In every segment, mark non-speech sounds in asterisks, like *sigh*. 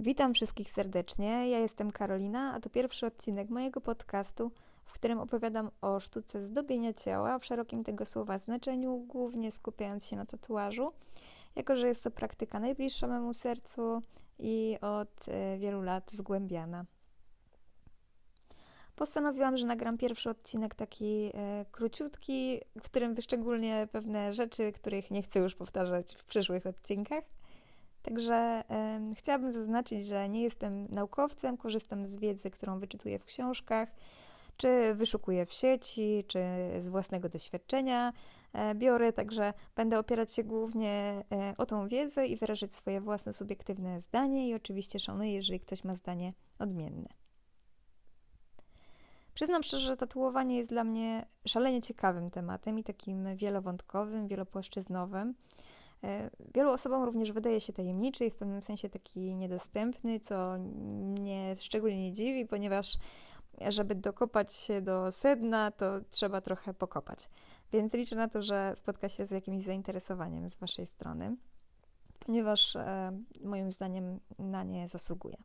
Witam wszystkich serdecznie. Ja jestem Karolina, a to pierwszy odcinek mojego podcastu, w którym opowiadam o sztuce zdobienia ciała w szerokim tego słowa znaczeniu, głównie skupiając się na tatuażu, jako że jest to praktyka najbliższa memu sercu i od e, wielu lat zgłębiana. Postanowiłam, że nagram pierwszy odcinek taki e, króciutki, w którym wyszczególnię pewne rzeczy, których nie chcę już powtarzać w przyszłych odcinkach. Także y, chciałabym zaznaczyć, że nie jestem naukowcem, korzystam z wiedzy, którą wyczytuję w książkach, czy wyszukuję w sieci, czy z własnego doświadczenia e, biorę, także będę opierać się głównie e, o tą wiedzę i wyrażać swoje własne subiektywne zdanie i oczywiście szanuję, jeżeli ktoś ma zdanie odmienne. Przyznam szczerze, że tatuowanie jest dla mnie szalenie ciekawym tematem i takim wielowątkowym, wielopłaszczyznowym. E, wielu osobom również wydaje się tajemniczy i w pewnym sensie taki niedostępny, co mnie szczególnie nie dziwi, ponieważ żeby dokopać się do sedna, to trzeba trochę pokopać. Więc liczę na to, że spotka się z jakimś zainteresowaniem z Waszej strony, ponieważ e, moim zdaniem na nie zasługuje.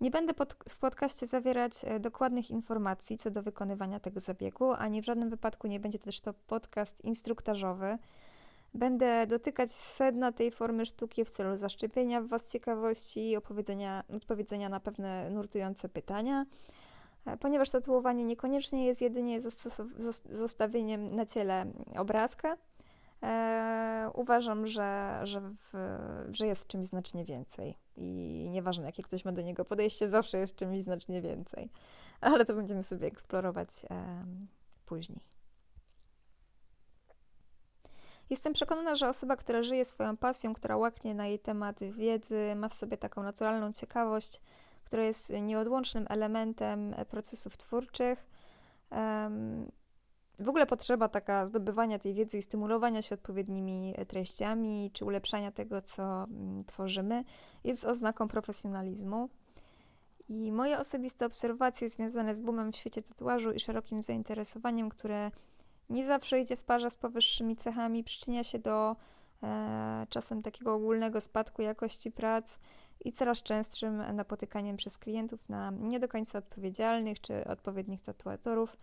Nie będę pod, w podcaście zawierać e, dokładnych informacji co do wykonywania tego zabiegu, ani w żadnym wypadku nie będzie też to podcast instruktażowy. Będę dotykać sedna tej formy sztuki w celu zaszczepienia w Was ciekawości i odpowiedzenia na pewne nurtujące pytania, e, ponieważ tatuowanie niekoniecznie jest jedynie zostawieniem na ciele obrazka. E, uważam, że, że, w, że jest czymś znacznie więcej. I nieważne, jakie ktoś ma do niego podejście, zawsze jest czymś znacznie więcej. Ale to będziemy sobie eksplorować później. Jestem przekonana, że osoba, która żyje swoją pasją, która łaknie na jej temat wiedzy, ma w sobie taką naturalną ciekawość, która jest nieodłącznym elementem procesów twórczych. W ogóle potrzeba taka zdobywania tej wiedzy i stymulowania się odpowiednimi treściami, czy ulepszania tego, co mm, tworzymy, jest oznaką profesjonalizmu. I moje osobiste obserwacje związane z boomem w świecie tatuażu i szerokim zainteresowaniem, które nie zawsze idzie w parze z powyższymi cechami, przyczynia się do e, czasem takiego ogólnego spadku jakości prac i coraz częstszym napotykaniem przez klientów na nie do końca odpowiedzialnych czy odpowiednich tatuatorów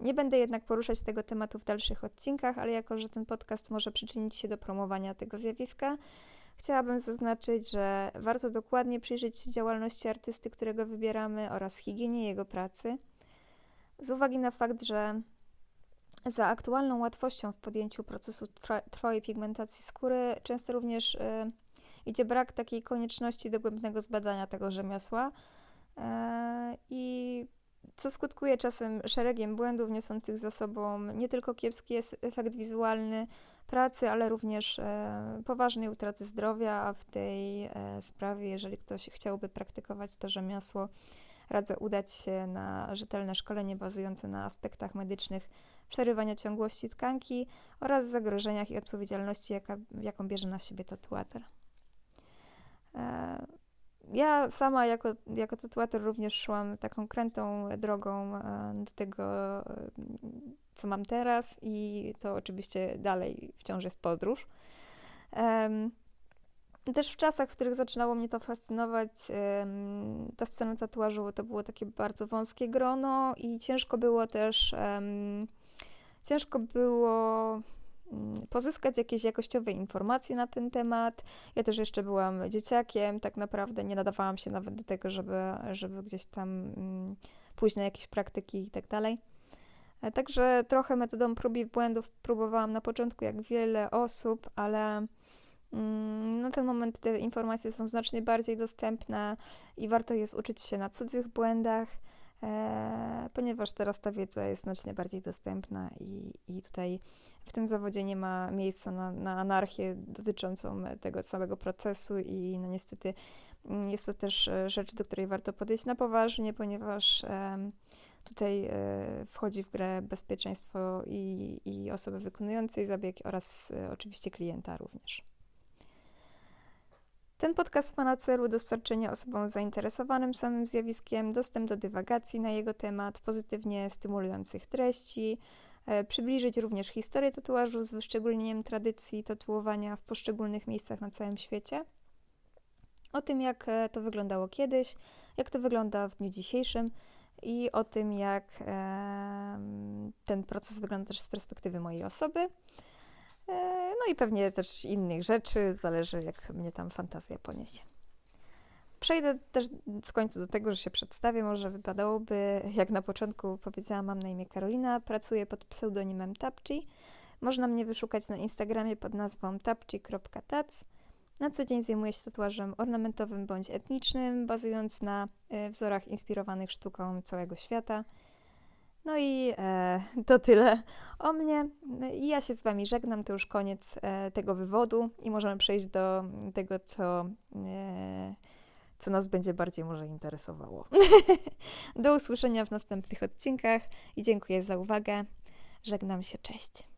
nie będę jednak poruszać tego tematu w dalszych odcinkach, ale jako, że ten podcast może przyczynić się do promowania tego zjawiska, chciałabym zaznaczyć, że warto dokładnie przyjrzeć się działalności artysty, którego wybieramy oraz higienie jego pracy. Z uwagi na fakt, że za aktualną łatwością w podjęciu procesu trwałej pigmentacji skóry często również y, idzie brak takiej konieczności dogłębnego zbadania tego rzemiosła. Y, I co skutkuje czasem szeregiem błędów niosących za sobą nie tylko kiepski efekt wizualny pracy, ale również e, poważnej utraty zdrowia, a w tej e, sprawie, jeżeli ktoś chciałby praktykować to rzemiosło, radzę udać się na rzetelne szkolenie bazujące na aspektach medycznych przerywania ciągłości tkanki oraz zagrożeniach i odpowiedzialności, jaka, jaką bierze na siebie tatuator. Ja sama jako, jako tatuator również szłam taką krętą drogą e, do tego, e, co mam teraz i to oczywiście dalej wciąż jest podróż. Też w czasach, w których zaczynało mnie to fascynować, ta scena tatuażu to było takie bardzo wąskie grono i ciężko było też, ciężko było pozyskać jakieś jakościowe informacje na ten temat. Ja też jeszcze byłam dzieciakiem, tak naprawdę nie nadawałam się nawet do tego, żeby, żeby gdzieś tam mm, pójść na jakieś praktyki i tak dalej. E, także trochę metodą prób i błędów próbowałam na początku, jak wiele osób, ale mm, na ten moment te informacje są znacznie bardziej dostępne i warto jest uczyć się na cudzych błędach. E, ponieważ teraz ta wiedza jest znacznie bardziej dostępna i, i tutaj w tym zawodzie nie ma miejsca na, na anarchię dotyczącą tego całego procesu i no niestety mm, jest to też e, rzecz, do której warto podejść na poważnie, ponieważ tutaj e, wchodzi w grę bezpieczeństwo i, i osoby wykonującej zabieg oraz oczywiście klienta również. Ten podcast ma na celu dostarczenie osobom zainteresowanym samym zjawiskiem dostęp do dywagacji na jego temat, pozytywnie stymulujących treści, e, przybliżyć również historię tatuażu z wyszczególnieniem tradycji tatuowania w poszczególnych miejscach na całym świecie. O tym, jak e, to wyglądało kiedyś, jak to wygląda w dniu dzisiejszym i o tym, jak ten proces wygląda też z perspektywy mojej osoby. I pewnie też innych rzeczy, zależy jak mnie tam fantazja poniesie. Przejdę też w końcu do tego, że się przedstawię. Może wypadałoby, jak na początku powiedziałam, mam na imię Karolina, pracuję pod pseudonimem Tapci. Można mnie wyszukać na Instagramie pod nazwą tapci.tac. Na co dzień zajmuję się tatuażem ornamentowym bądź etnicznym, bazując na e, wzorach inspirowanych sztuką całego świata. No i e, to tyle o mnie. I ja się z Wami żegnam, to już koniec e, tego wywodu i możemy przejść do tego, co, e, co nas będzie bardziej może interesowało. *laughs* do usłyszenia w następnych odcinkach i dziękuję za uwagę. Żegnam się, cześć.